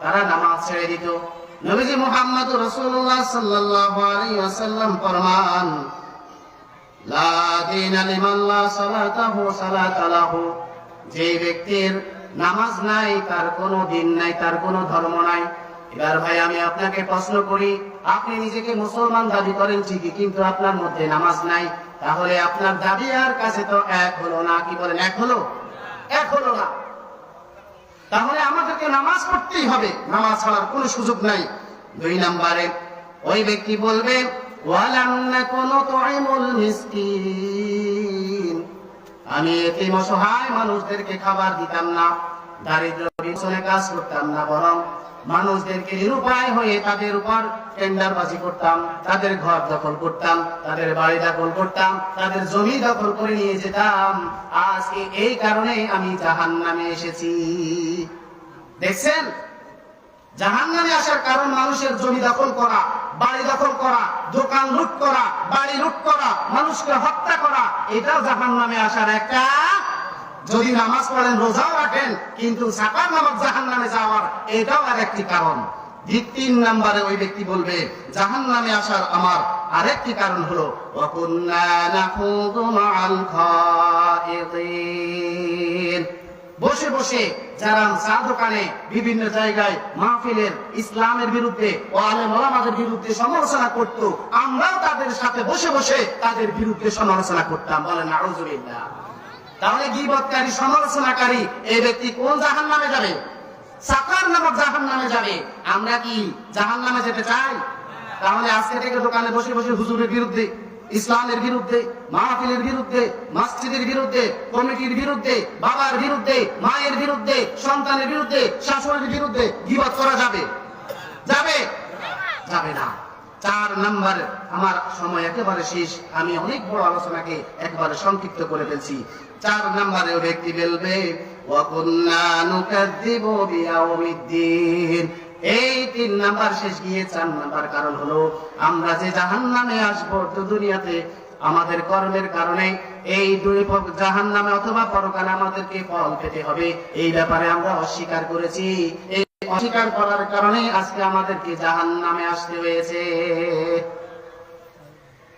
তারা নামাজ ছেড়ে দিত। নবীজি মুহাম্মদ রাসূলুল্লাহ সাল্লাল্লাহু আলাইহি ওয়াসাল্লাম ফরমান, লা দীনা লিমান লা সালাতাহু সালাতা লাহু। যে ব্যক্তির নামাজ নাই, তার কোনো দিন নাই, তার কোনো ধর্ম নাই। এবার ভাই, আমি আপনাকে প্রশ্ন করি, আপনি নিজেকে মুসলমান দাবি করেন ঠিকই, কিন্তু আপনার মধ্যে নামাজ নাই। তাহলে আপনার দাবি আর কাছে তো এক হলো না, কি বলেন, এক হলো? এক হলো না। তাহলে আমাদেরকে নামাজ পড়তেই হবে। নামাজ ছাড়ার কোনো সুযোগ নাই। দুই নম্বরে, ওই ব্যক্তি বলবে আমি এতে অসহায় মানুষদেরকে খাবার দিতাম না। দারিদ্র কাজ করতাম না, বরং মানুষদেরকে নিরুপায় হয়ে তাদের উপর টেন্ডারবাজি করতাম, তাদের ঘর দখল করতাম, তাদের বাড়ি দখল করতাম, তাদের জমি দখল করে নিয়ে যেতাম। আজকে এই কারণে আমি জাহান নামে এসেছি। দেখছেন? জাহান নামে আসার কারণ মানুষের জমি দখল করা, বাড়ি দখল করা, দোকান লুট করা, বাড়ি লুট করা, মানুষকে হত্যা করা, এটাও জাহান নামে আসার একটা যদি নামাজ পড়েন রোজাও রাখেন, কিন্তু সাকার নামাজ জাহান নামে যাওয়ার, এটাও আর একটি কারণ। তিন নম্বরে ওই ব্যক্তি বলবে জাহান নামে আসার আমার আরেকটি কারণ হলো বসে বসে যারা চা দোকানে বিভিন্ন জায়গায় মাহফিলের, ইসলামের বিরুদ্ধে ও আলেম বিরুদ্ধে সমালোচনা করত, আমরাও তাদের সাথে বসে বসে তাদের বিরুদ্ধে সমালোচনা করতাম। বলেন নাউজুবিল্লাহ তাহলে গিবতকারী সমালোচনাকারী এই ব্যক্তি কোন জাহান নামে যাবে? সাকার নামক জাহান নামে যাবে। আমরা কি জাহান নামে যেতে চাই? তাহলে আজকে থেকে দোকানে বসে বসে হুজুরের বিরুদ্ধে, ইসলামের বিরুদ্ধে, মাহফিলের বিরুদ্ধে, মসজিদের বিরুদ্ধে, কমিটির বিরুদ্ধে, বাবার বিরুদ্ধে, মায়ের বিরুদ্ধে, সন্তানের বিরুদ্ধে শাশুড়ির বিরুদ্ধে গিবত করা যাবে। চার নাম্বার আমার সময় একেবারে শেষ। আমি অনেক বড় আলোচনাকে একবারে সংক্ষিপ্ত করে ফেলছি। চার নাম্বারে ব্যক্তি বলবে এই তিন নাম্বার শেষ গিয়ে চার নাম্বার কারণ হলো, আমরা যে জাহান নামে আসব তো দুনিয়াতে, আমাদের কর্মের কারণে এই দুই জাহান নামে অথবা পরকালে আমাদেরকে ফল পেতে হবে। এই ব্যাপারে আমরা অস্বীকার করেছি। অস্বীকার করার কারণে আজকে আমাদেরকে জাহান নামে আসতে হয়েছে।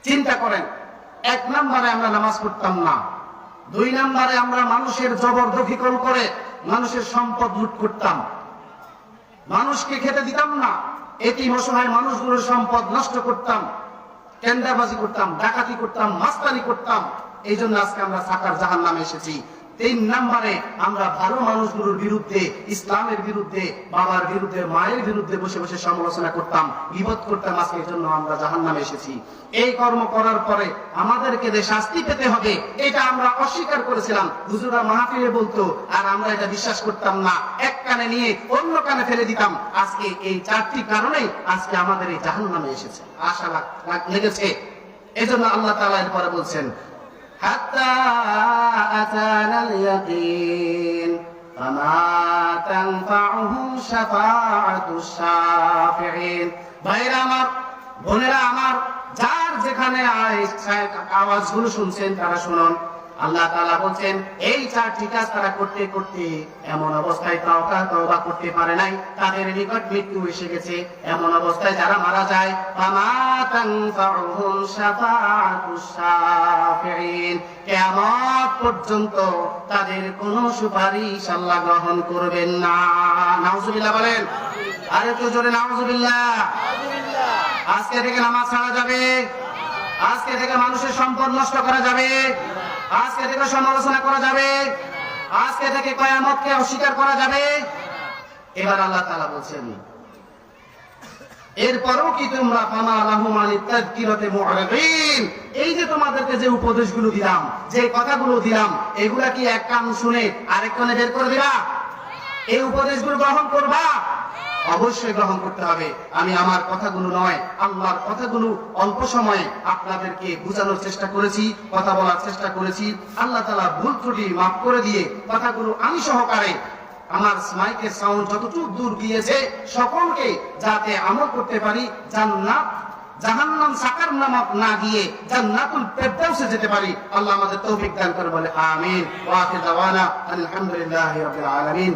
চিন্তা করেন, এক নম্বরে আমরা নামাজ পড়তাম না, দুই নম্বরে আমরা মানুষের জবরদখল করে মানুষের সম্পদ লুট করতাম। মানুষকে খেতে দিতাম না, এটি অসহায় মানুষগুলোর সম্পদ নষ্ট করতাম টেন্ডারবাজি করতাম, ডাকাতি করতাম, মাস্তানি করতাম, এই জন্য আজকে আমরা সাকার জাহান নামে এসেছি। তিন নম্বরে আমরা ভালো মানুষগুলোর বিরুদ্ধে, ইসলামের বিরুদ্ধে, বাবার বিরুদ্ধে, মায়ের বিরুদ্ধে বসে বসে সমালোচনা করতাম বিপদ করতাম আজকে এই জন্য আমরা জাহান নামে এসেছি। এই কর্ম করার পরে আমাদেরকে যে শাস্তি পেতে হবে, এটা আমরা অস্বীকার করেছিলাম। হুজুরা মাহফিলে বলতো, আর আমরা এটা বিশ্বাস করতাম না। এক কানে নিয়ে অন্য কানে ফেলে দিতাম। আজকে এই চারটি কারণেই আজকে আমাদের এই জাহান নামে এসেছে। আশা লাগ- লাগ- লেগেছে। এজন্য আল্লাহ তাআলা এরপরে বলছেন حتى أتانا اليقين فما تنفعهم شفاعة الشافعين ভাইরা আমার বোনেরা আমার যার যেখানে আওয়াজগুলো শুনছেন তারা শুনুন আল্লাহ এই চারটি কাজ তারা করতে করতে এমন অবস্থায় তওবা করতে পারে নাই। তাদের নিকট মৃত্যু এসে গেছে। এমন অবস্থায় যারা মারা যায় পর্যন্ত তাদের কোনো সুপারিশ আল্লাহ গ্রহণ করবেন না। নাউজুবিল্লাহ বলেন। আর একটু জোরে আজকে থেকে নামাজ ছাড়া যাবে। আজকে থেকে মানুষের সম্পদ নষ্ট করা যাবে। আজকে থেকে সমালোচনা করা যাবে। আজকে থেকে কয়ামতকে অস্বীকার করা যাবে। এবার আল্লাহ তাআলা বলছেন, এরপরও কি তোমরা ফামা মুআরিদিন? এই যে তোমাদেরকে যে উপদেশগুলো দিলাম, যে কথাগুলো দিলাম, এগুলা কি এক কান শুনে আরেক কানে বের করে দিবা? এই উপদেশগুলো গ্রহণ করবা? অবশ্যই গ্রহণ করতে হবে। আমি আমার কথাগুলো নয়, আল্লাহর কথাগুলো অল্প সময়ে আপনাদেরকে বোঝানোর চেষ্টা করেছি, কথা বলার চেষ্টা করেছি। আল্লাহ তালা ভুল ত্রুটি মাফ করে দিয়ে কথাগুলো আমি সহকারে আমার মাইকের সাউন্ড যতটুকু দূর গিয়েছে, সকলকে যাতে আমল করতে পারি, জান্নাত, জাহান্নাম সাকার নামক না গিয়ে জান্নাতুল ফেরদাউসে যেতে পারি। আল্লাহ আমাদের তৌফিক দান করে বলে, আমিন। ওয়া আখির দাওয়ানা আলহামদুলিল্লাহি রাব্বিল আলামিন।